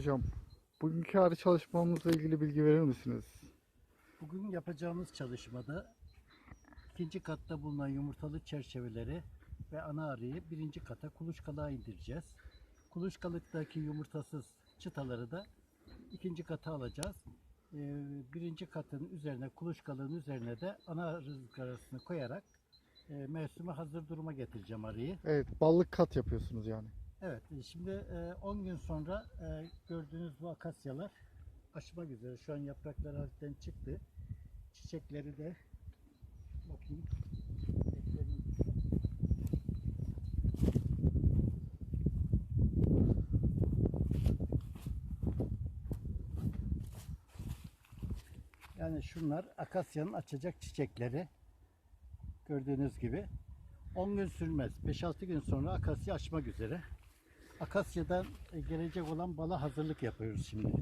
hocam. Bugünkü arı çalışmamızla ilgili bilgi verir misiniz? Bugün yapacağımız çalışmada ikinci katta bulunan yumurtalı çerçeveleri ve ana arıyı birinci kata kuluçkalığa indireceğiz. Kuluçkalıktaki yumurtasız çıtaları da ikinci kata alacağız. Ee, birinci katın üzerine, kuluçkalığın üzerine de ana rızgarasını koyarak e, mevsime hazır duruma getireceğim arıyı. Evet, ballık kat yapıyorsunuz yani. Evet, e, şimdi e, 10 gün sonra e, gördüğünüz bu akasyalar açmak üzere. Şu an yaprakları hafiften çıktı. Çiçekleri de bakayım. Yani şunlar akasyanın açacak çiçekleri. Gördüğünüz gibi. 10 gün sürmez. 5-6 gün sonra akasya açmak üzere. Akasyadan e, gelecek olan bala hazırlık yapıyoruz şimdi.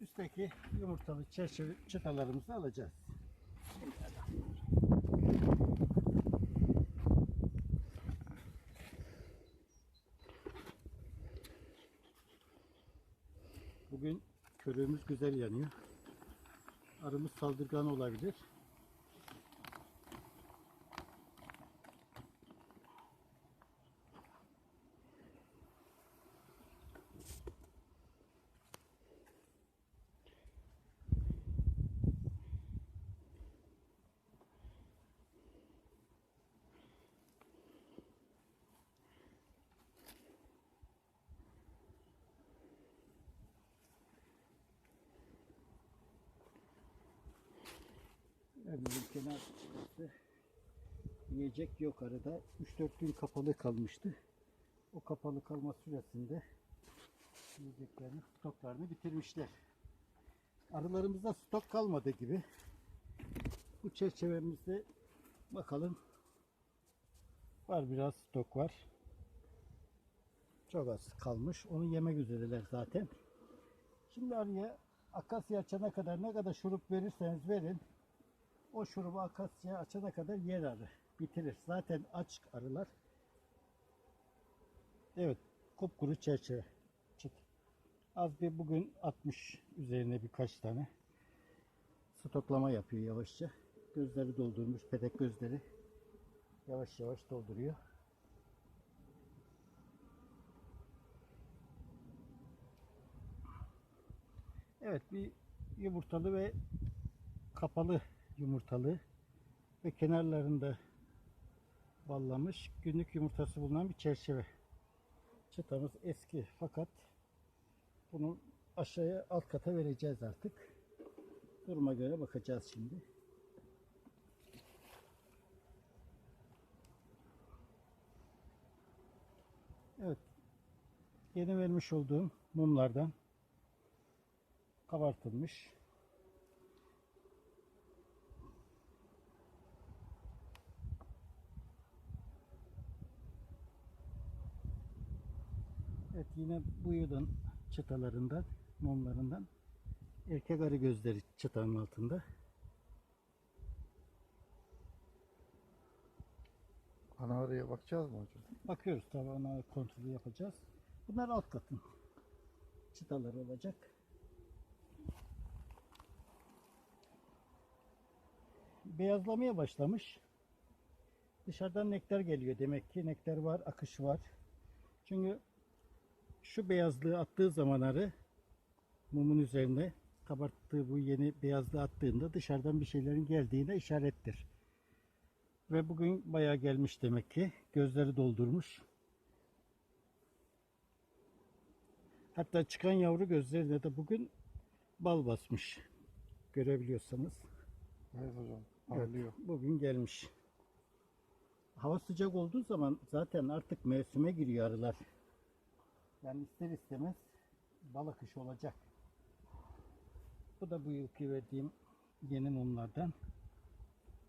Üstteki yumurtalı çerçeve çıtalarımızı alacağız. Bugün körüğümüz güzel yanıyor. Arımız saldırgan olabilir. Örneğin kenar yiyecek yok arada. 3-4 gün kapalı kalmıştı. O kapalı kalma süresinde yiyeceklerini, stoklarını bitirmişler. Arılarımızda stok kalmadı gibi. Bu çerçevemizde bakalım var biraz stok var. Çok az kalmış. Onu yemek üzereler zaten. Şimdi arıya akasya açana kadar ne kadar şurup verirseniz verin o şurubu akasya açana kadar yer arı. Bitirir. Zaten aç arılar. Evet. Kupkuru çerçeve. Çık. Az bir bugün 60 üzerine birkaç tane stoklama yapıyor yavaşça. Gözleri doldurmuş. Pedek gözleri yavaş yavaş dolduruyor. Evet bir yumurtalı ve kapalı yumurtalı ve kenarlarında ballamış günlük yumurtası bulunan bir çerçeve. Çıtamız eski fakat bunu aşağıya alt kata vereceğiz artık. Duruma göre bakacağız şimdi. Evet. Yeni vermiş olduğum mumlardan kabartılmış Evet yine bu yılın çıtalarından, mumlarından erkek arı gözleri çıtanın altında. Ana arıya bakacağız mı hocam? Bakıyoruz tabii ona kontrolü yapacağız. Bunlar alt katın çıtaları olacak. Beyazlamaya başlamış. Dışarıdan nektar geliyor demek ki. Nektar var, akış var. Çünkü şu beyazlığı attığı zaman arı mumun üzerine kabarttığı bu yeni beyazlığı attığında dışarıdan bir şeylerin geldiğine işarettir. Ve bugün bayağı gelmiş demek ki. Gözleri doldurmuş. Hatta çıkan yavru gözlerine de bugün bal basmış. Görebiliyorsanız. Evet hocam. Evet, Parlıyor. bugün gelmiş. Hava sıcak olduğu zaman zaten artık mevsime giriyor arılar. Yani ister istemez bal akışı olacak. Bu da bu yılki verdiğim yeni mumlardan.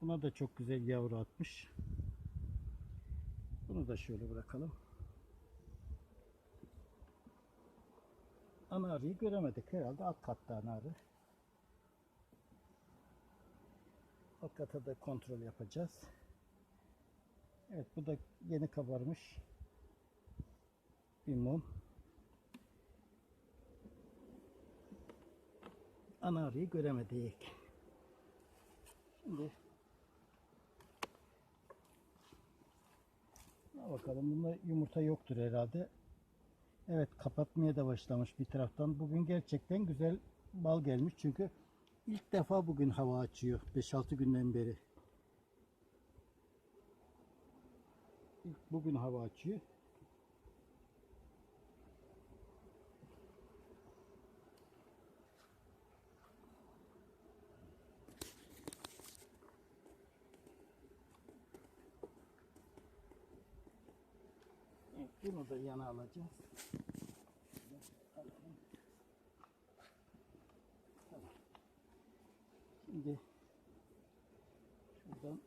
Buna da çok güzel yavru atmış. Bunu da şöyle bırakalım. Ana arıyı göremedik herhalde alt katta ana arı. Alt kata da kontrol yapacağız. Evet bu da yeni kabarmış bir mum. Ana arıyı göremedik. Şimdi bakalım bunda yumurta yoktur herhalde. Evet kapatmaya da başlamış bir taraftan. Bugün gerçekten güzel bal gelmiş çünkü ilk defa bugün hava açıyor 5-6 günden beri. İlk bugün hava açıyor. Evet, bunu da yana alacağız. Tamam. Şimdi şuradan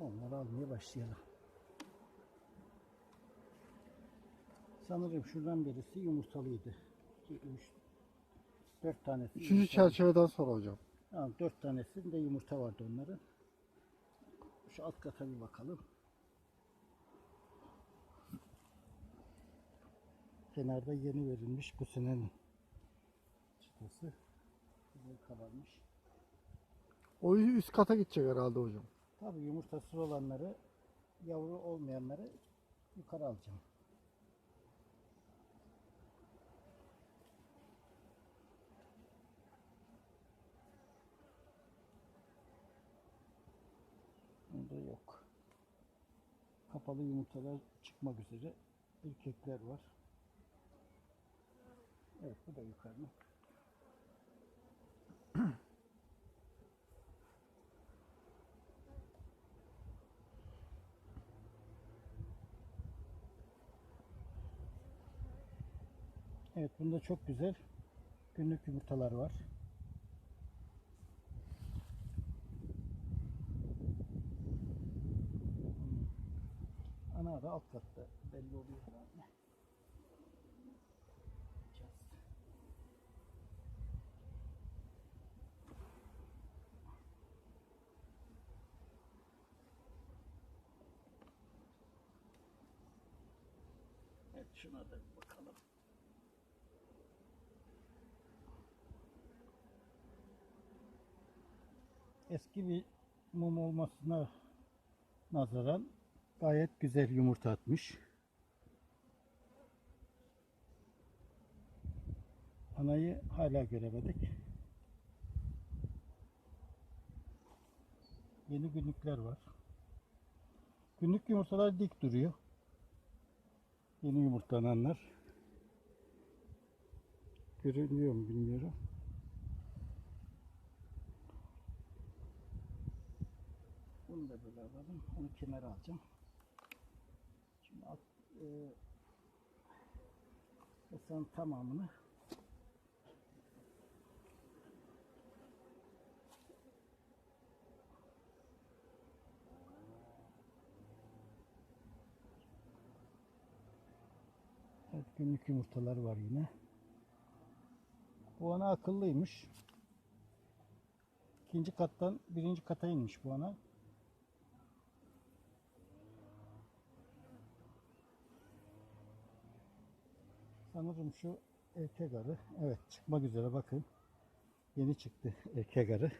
onları almaya başlayalım. Sanırım şuradan birisi yumurtalıydı. 2, 3, 4 tanesi. Üçüncü yumurtalı. çerçeveden sonra hocam. Tamam dört tanesinde yumurta vardı onların. Şu alt kata bir bakalım. Kenarda yeni verilmiş bu senenin çıtası. Güzel kabarmış. O üst kata gidecek herhalde hocam. Tabi yumurtası olanları, yavru olmayanları yukarı alacağım. Bunda yok. Kapalı yumurtalar çıkmak üzere. Erkekler var. Evet bu da yukarıda. Evet bunda çok güzel günlük yumurtalar var. Hmm. Ana da alt katta belli oluyor herhalde. Evet şuna da bir bakalım. eski bir mum olmasına nazaran gayet güzel yumurta atmış. Anayı hala göremedik. Yeni günlükler var. Günlük yumurtalar dik duruyor. Yeni yumurtlananlar. Görünüyor mu bilmiyorum. Bunu da böyle alalım. Onu kenara alacağım. E, tamamını Evet, günlük yumurtalar var yine. Bu ana akıllıymış. İkinci kattan birinci kata inmiş bu ana. Sanırım şu erkek arı. Evet çıkmak üzere bakın. Yeni çıktı erkek arı.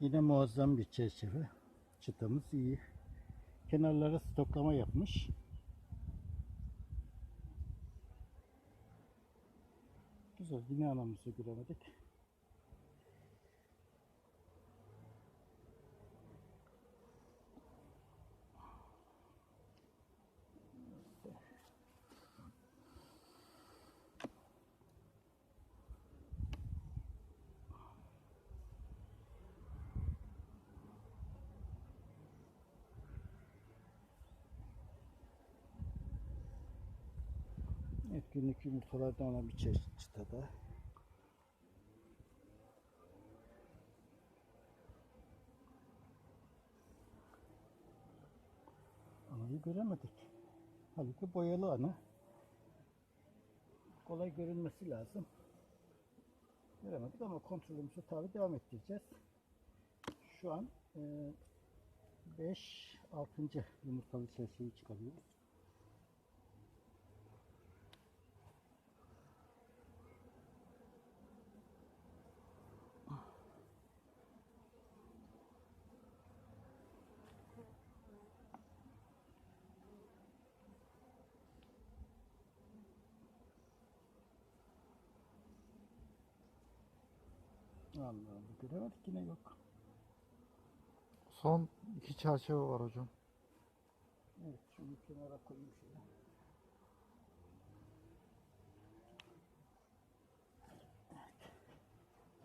Yine muazzam bir çerçeve. Çıtamız iyi. Kenarlara stoklama yapmış. Güzel. Yine anamızı göremedik. Evet, günlük yumurtalardan olan bir çeşit çıtada. Anayı göremedik. Halbuki boyalı ana. Kolay görünmesi lazım. Göremedik ama kontrolümüzü tabi devam ettireceğiz. Şu an 5 6. yumurtalı çerçeveyi çıkarıyoruz. Allah Allah göremedik yine yok. Son iki çerçeve var hocam. Evet şunu kenara koyayım şöyle. Evet.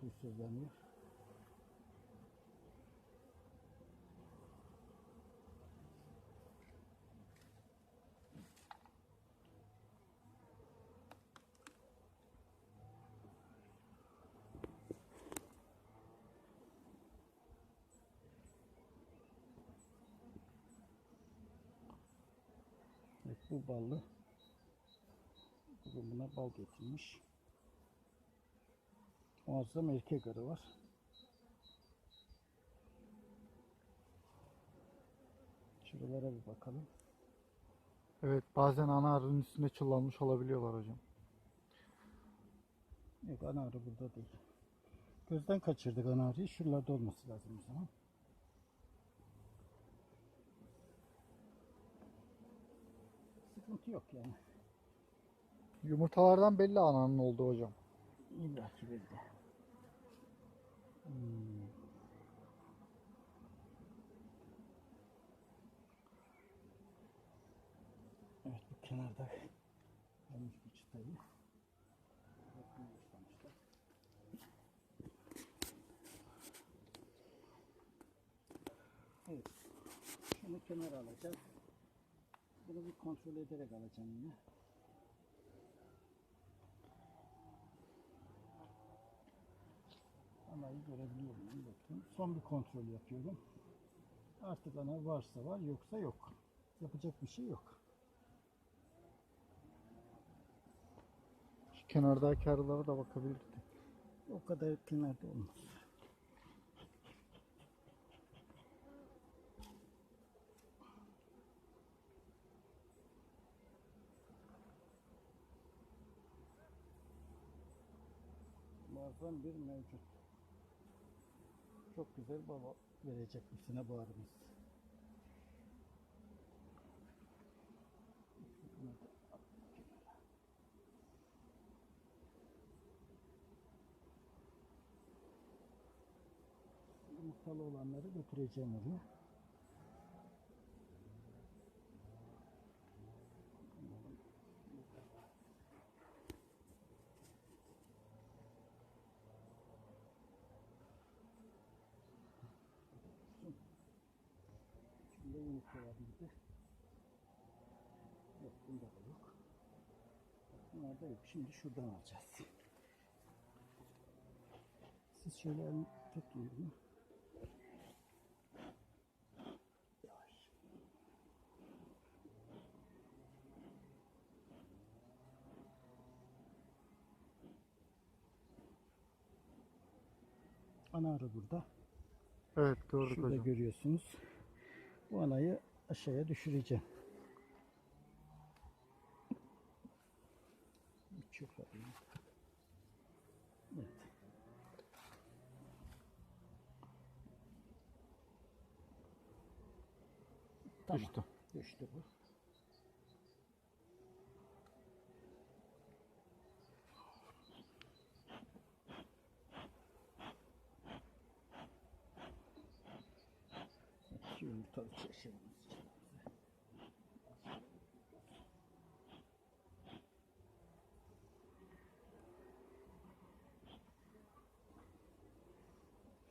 Huysuzlanıyor. Bu ballı. Bugün buna bal getirmiş. Muazzam erkek arı var. Şuralara bir bakalım. Evet bazen ana arının üstünde çullanmış olabiliyorlar hocam. Yok ana arı burada değil. Gözden kaçırdık ana arıyı. Şuralarda olması lazım o zaman. Sıkıntı yok yani. Yumurtalardan belli ananın olduğu hocam. İlla ki belli. Hmm. Evet bu kenarda kalmış bir çıtayı. Evet. Şunu kenara alacağız. Bunu bir kontrol ederek alacağım yine. Anayı görebiliyor muyum? Bakayım. Son bir kontrol yapıyorum. Artık ana varsa var, yoksa yok. Yapacak bir şey yok. Şu kenardaki arılara da bakabilirdik. O kadar kenarda olmaz. Muazzam bir mevcut. Çok güzel baba verecek bu arımız. Yumurtalı olanları götüreceğim oraya. Var bizde. Yok bunda da yok. Bunlarda yok. Şimdi şuradan alacağız. Siz şöyle elini tutun. Yavaş. Ana arı burada. Evet gördük Şurada hocam. görüyorsunuz. Bu anayı aşağıya düşüreceğim. Alayım. Evet. Tamam. Düştü. Düştü bu. Şu için.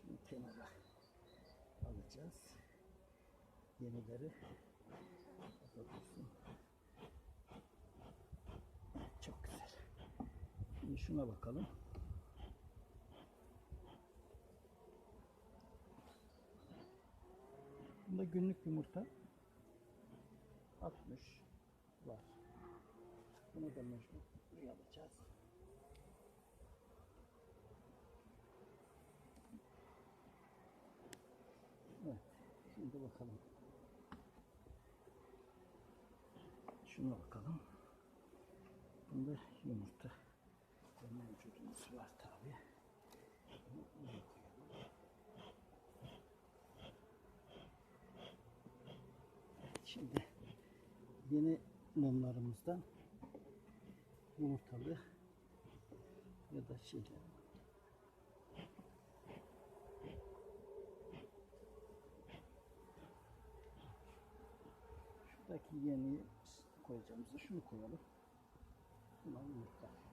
Şimdi kenara alacağız. Yenileri dursun. Çok şuna bakalım. Bunda günlük yumurta 60 var. Bunu da mecbur buraya alacağız. Evet. Şimdi bakalım. Şuna bakalım. Bunda yumurta mevcudumuz var tabi. Bunu buraya koyalım. Evet, Şimdi yeni mumlarımızdan yumurtalı ya da şeyler Şuradaki yeni koyacağımızda şunu koyalım. Buna yumurta.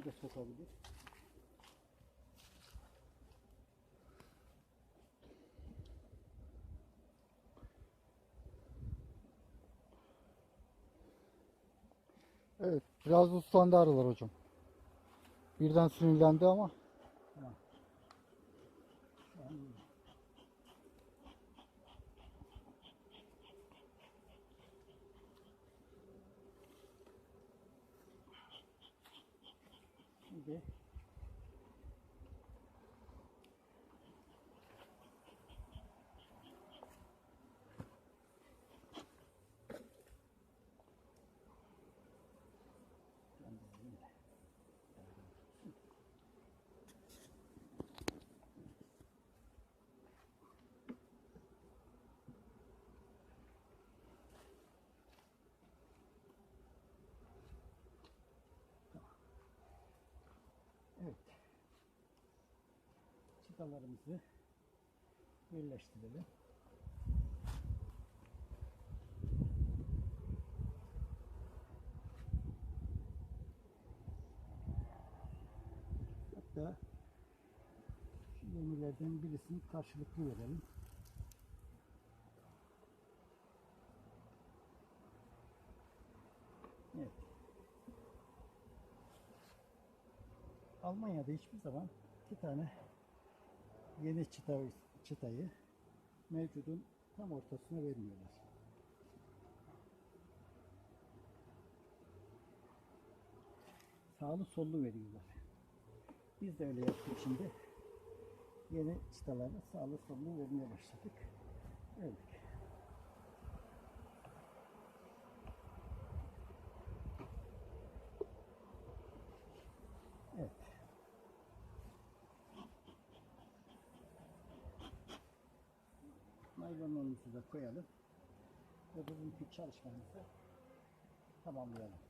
Onu da sokabilir. Evet biraz uslandı arılar hocam. Birden sinirlendi ama Tamam. Şu an iyi. Şimdi Evet. Çıtalarımızı birleştirelim. Hatta şu yenilerden birisini karşılıklı verelim. Evet. Almanya'da hiçbir zaman iki tane yeni çıta, çıtayı mevcudun tam ortasına vermiyorlar. Sağlı sollu veriyorlar. Biz de öyle yaptık şimdi. Yeni çıtaları sağlı sollu vermeye başladık. Evet. Evet. Naylonumuzu da koyalım. Ve bugünkü çalışmamızı tamamlayalım.